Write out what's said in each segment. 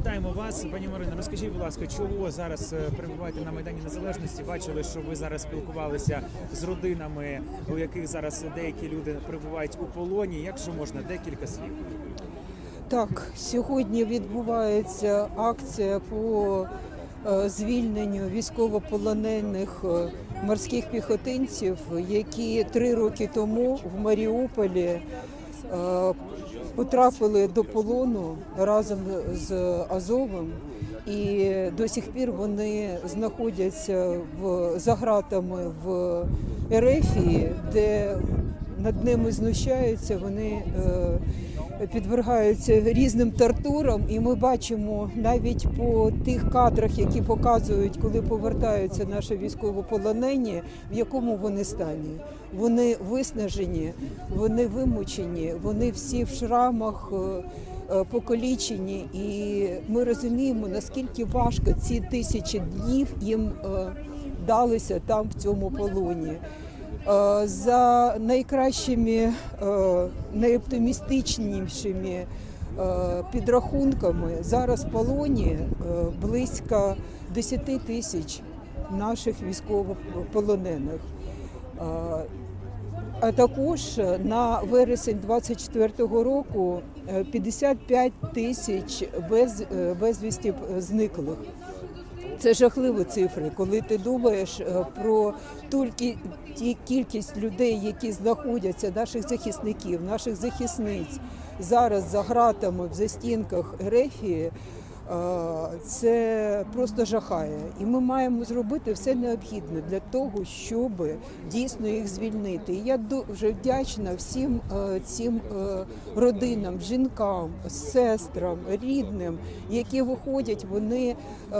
Вітаємо вас, пані Марино. Розкажіть, будь ласка, чого зараз е, перебуваєте на майдані незалежності? Бачили, що ви зараз спілкувалися з родинами, у яких зараз деякі люди перебувають у полоні. Якщо можна, декілька слів. Так, сьогодні відбувається акція по е, звільненню військовополонених е, морських піхотинців, які три роки тому в Маріуполі потрапили до полону разом з Азовом. І до сих пір вони знаходяться в за ґратами в Ерефії, де над ними знущаються. Вони е, підвергаються різним тортурам, і ми бачимо навіть по тих кадрах, які показують, коли повертаються наші військовополонені, в якому вони стані. Вони виснажені, вони вимучені, вони всі в шрамах. е, е, Покалічені, і ми розуміємо, наскільки важко ці тисячі днів їм далися там в цьому полоні. Е, За найкращими, е, найоптимістичнішими е, підрахунками зараз в полоні близько 10 тисяч наших військовополонених. А також на вересень 24-го року е, 55 тисяч без, безвісті зниклих. Це жахливі цифри, коли ти думаєш е, про тільки ті кількість людей, які знаходяться, наших захисників, наших захисниць зараз за ґратами в застінках Ерефії. Це просто жахає, і ми маємо зробити все необхідне для того, щоб дійсно їх звільнити. І я дуже вдячна всім е, цим е, родинам, жінкам, сестрам, рідним, які виходять, вони е,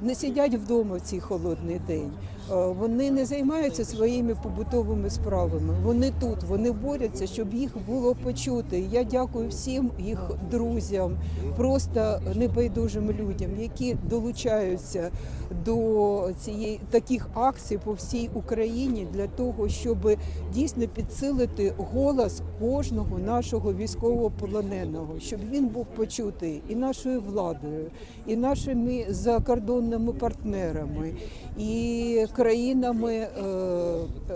не сидять вдома в цей холодний день. Е, Вони не займаються своїми побутовими справами. Вони тут, вони борються, щоб їх було почути. Я дякую всім їх друзям, просто небайдужим людям, які долучаються до цієї таких акцій по всій Україні для того, щоб дійсно підсилити голос кожного нашого військовополоненого, щоб він був почутий і нашою владою, і нашими закордонними партнерами, і країнами е, е,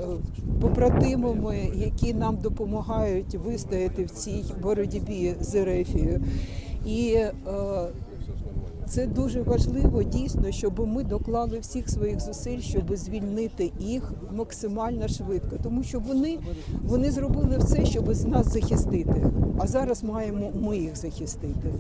побратимами, які нам допомагають вистояти в цій боротьбі з Ерефією. І е, це дуже важливо дійсно, щоб ми доклали всіх своїх зусиль, щоб звільнити їх максимально швидко, тому що вони, вони зробили все, щоб нас захистити. А зараз маємо ми їх захистити.